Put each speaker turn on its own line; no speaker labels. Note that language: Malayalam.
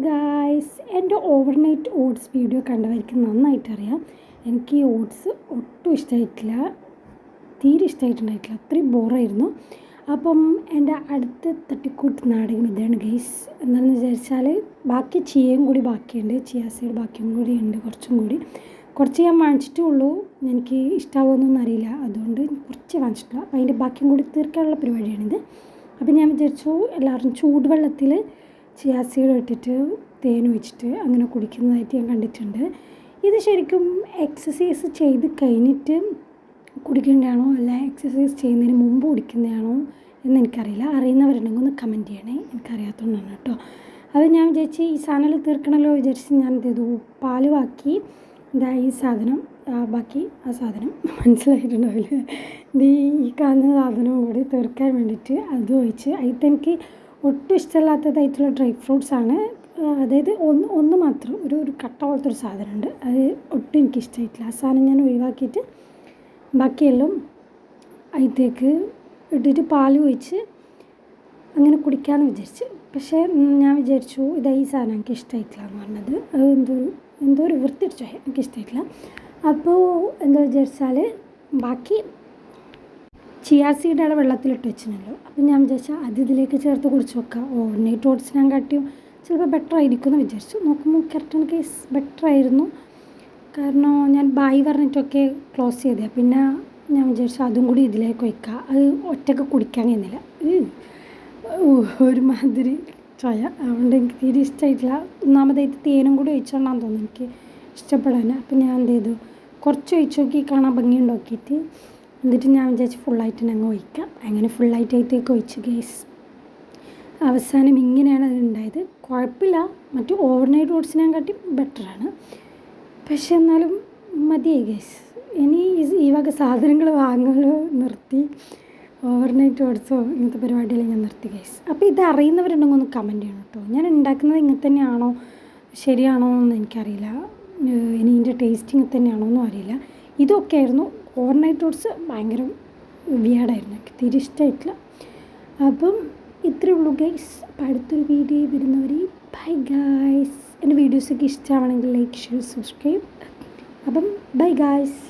ഗായ്സ് എന്റെ ഓവർനൈറ്റ് ഓട്സ് വീഡിയോ കണ്ടവർക്ക് നന്നായിട്ട് അറിയാം എനിക്ക് ഈ ഓട്സ് ഒട്ടും ഇഷ്ടമായിട്ടില്ല. തീരെ ഇഷ്ടമായിട്ടുണ്ടായിട്ടില്ല. അത്രയും ബോറായിരുന്നു. അപ്പം എന്റെ അടുത്ത തട്ടിക്കൂട്ട് നാടകം ഇതാണ് ഗൈസ് എന്താണെന്ന് വിചാരിച്ചാൽ ബാക്കി ചീയയും കൂടി ബാക്കിയുണ്ട്. ചിയ സൈഡ് ബാക്കിയും കൂടി ഉണ്ട് കുറച്ചും കൂടി. കുറച്ച് ഞാൻ വാങ്ങിച്ചിട്ടേ ഉള്ളൂ. എനിക്ക് ഇഷ്ടമാവുമെന്നൊന്നും അറിയില്ല. അതുകൊണ്ട് കുറച്ച് വാങ്ങിച്ചിട്ടില്ല. അപ്പോൾ അതിന്റെ ബാക്കിയും കൂടി തീർക്കാനുള്ള പരിപാടിയാണിത്. അപ്പം ഞാൻ വിചാരിച്ചു എല്ലാവരും ചൂടുവെള്ളത്തിൽ ചിയാ സീഡ് ഇട്ടിട്ട് തേൻ ഒഴിച്ചിട്ട് അങ്ങനെ കുടിക്കുന്നതായിട്ട് ഞാൻ കണ്ടിട്ടുണ്ട്. ഇത് ശരിക്കും എക്സസൈസ് ചെയ്ത് കഴിഞ്ഞിട്ട് കുടിക്കേണ്ടതാണോ? അല്ല എക്സസൈസ് ചെയ്യുന്നതിന് മുമ്പ് കുടിക്കുന്നതാണോ എന്ന് എനിക്കറിയില്ല. അറിയുന്നവരുണ്ടെങ്കിൽ ഒന്ന് കമന്റ് ചെയ്യണേ. എനിക്കറിയാത്തതുകൊണ്ടാണ് കേട്ടോ. അത് ഞാൻ വിചാരിച്ച് ഈ സാധനം തീർക്കണമല്ലോ വിചാരിച്ച് ഞാൻ എന്ത് ചെയ്തു പാൽ ബാക്കി ഇതാ ഈ സാധനം. ബാക്കി ആ സാധനം. മനസ്സിലായിട്ടുണ്ടാവില്ല. ഈ കാണുന്ന സാധനം കൂടി തീർക്കാൻ വേണ്ടിയിട്ട് അത് ഒഴിച്ച്. അതിൽ എനിക്ക് ഒട്ടും ഇഷ്ടമല്ലാത്തതായിട്ടുള്ള ഡ്രൈ ഫ്രൂട്ട്സ് ആണ്. അതായത് ഒന്ന് ഒന്ന് മാത്രം ഒരു ഒരു കട്ട പോലത്തെ ഒരു സാധനമുണ്ട്. അത് ഒട്ടും എനിക്കിഷ്ടമായിട്ടില്ല ആ സാധനം ഞാൻ ഒഴിവാക്കിയിട്ട് ബാക്കിയെല്ലാം അതിലേക്ക് ഇട്ടിട്ട് പാൽ ഒഴിച്ച് അങ്ങനെ കുടിക്കാമെന്ന് വിചാരിച്ച്. പക്ഷേ ഞാൻ വിചാരിച്ചു ഇതാ ഈ സാധനം എനിക്ക് ഇഷ്ടമായിട്ടില്ല എന്ന് പറഞ്ഞത്. അത് എന്തോ എന്തോ ഒരു വൃത്തിടിച്ചു എനിക്ക് ഇഷ്ടമായിട്ടില്ല. അപ്പോൾ എന്താ വിചാരിച്ചാൽ ബാക്കി ചിയാ സീഡാണ് വെള്ളത്തിലിട്ട് വെച്ചിരുന്നല്ലോ. അപ്പം ഞാൻ വിചാരിച്ചാൽ അത് ഇതിലേക്ക് ചേർത്ത് കുടിച്ച് വെക്കാം. ഓവർനൈറ്റ് ഓട്സ് ഞാൻ കാട്ടിയും ചിലപ്പോൾ ബെറ്റർ ആയിരിക്കും എന്ന് വിചാരിച്ചു. നോക്കുമ്പോൾ കറക്റ്റ് കേസ് ബെറ്റർ ആയിരുന്നു. കാരണം ഞാൻ ബായി പറഞ്ഞിട്ടൊക്കെ ക്ലോസ് ചെയ്തേ പിന്നെ ഞാൻ വിചാരിച്ചു അതും കൂടി ഇതിലേക്ക് വയ്ക്കുക അത് ഒറ്റയ്ക്ക് കുടിക്കാൻ കഴിയുന്നില്ല. ഒരുമാതിരി ചായ. അതുകൊണ്ട് എനിക്ക് തീരെ ഇഷ്ടമായിട്ടില്ല ഒന്നാമതായിട്ട് തേനും കൂടി ഒഴിച്ചോണ്ടാന്ന് തോന്നുന്നു എനിക്ക് ഇഷ്ടപ്പെടാൻ. അപ്പം ഞാൻ എന്ത് ചെയ്തു? കുറച്ച് ഒഴിച്ച് നോക്കി കാണാൻ ഭംഗി നോക്കിയിട്ട് എന്നിട്ട് ഞാൻ വിചാരിച്ച് ഫുള്ളായിട്ട് അങ്ങ് ഒഴിക്കാം. അങ്ങനെ ഫുള്ളായിട്ടായിട്ട് ഒഴിച്ച് ഗേസ് അവസാനം ഇങ്ങനെയാണ് അത് ഉണ്ടായത്. കുഴപ്പമില്ല. മറ്റു ഓവർനൈറ്റ് ഓട്സിനെ കാട്ടി ബെറ്ററാണ് പക്ഷെ എന്നാലും മതിയായി ഗേസ് ഇനി ഈ വക സാധനങ്ങൾ വാങ്ങൽ നിർത്തി. ഓവർനൈറ്റ് ഓട്സോ ഇങ്ങനത്തെ പരിപാടിയെല്ലാം ഞാൻ നിർത്തി ഗൈസ് അപ്പോൾ ഇത് അറിയുന്നവരുണ്ടെങ്കിൽ ഒന്ന് കമന്റ് ചെയ്യണം കേട്ടോ. ഞാൻ ഉണ്ടാക്കുന്നത് ഇങ്ങനെ തന്നെയാണോ? ശരിയാണോ എന്ന് എനിക്കറിയില്ല. ഇനി ഇതിന്റെ ടേസ്റ്റ് ഇങ്ങനെ തന്നെയാണോ എന്നും അറിയില്ല. ഇതൊക്കെ ആയിരുന്നു ഓവർനൈറ്റ് ഓട്സ് ഭയങ്കര വിയാടായിരുന്നു എനിക്ക് തീരെ ഇഷ്ടമായിട്ടില്ല അപ്പം ഇത്രയേ ഉള്ളൂ ഗൈസ് അപ്പം അടുത്തൊരു വീഡിയോ വരുന്നവർ ബൈ ഗായ്സ് എന്റെ വീഡിയോസൊക്കെ ഇഷ്ടമാണെങ്കിൽ ലൈക്ക് ഷെയർ സബ്സ്ക്രൈബ് അപ്പം ബൈ ഗൈസ്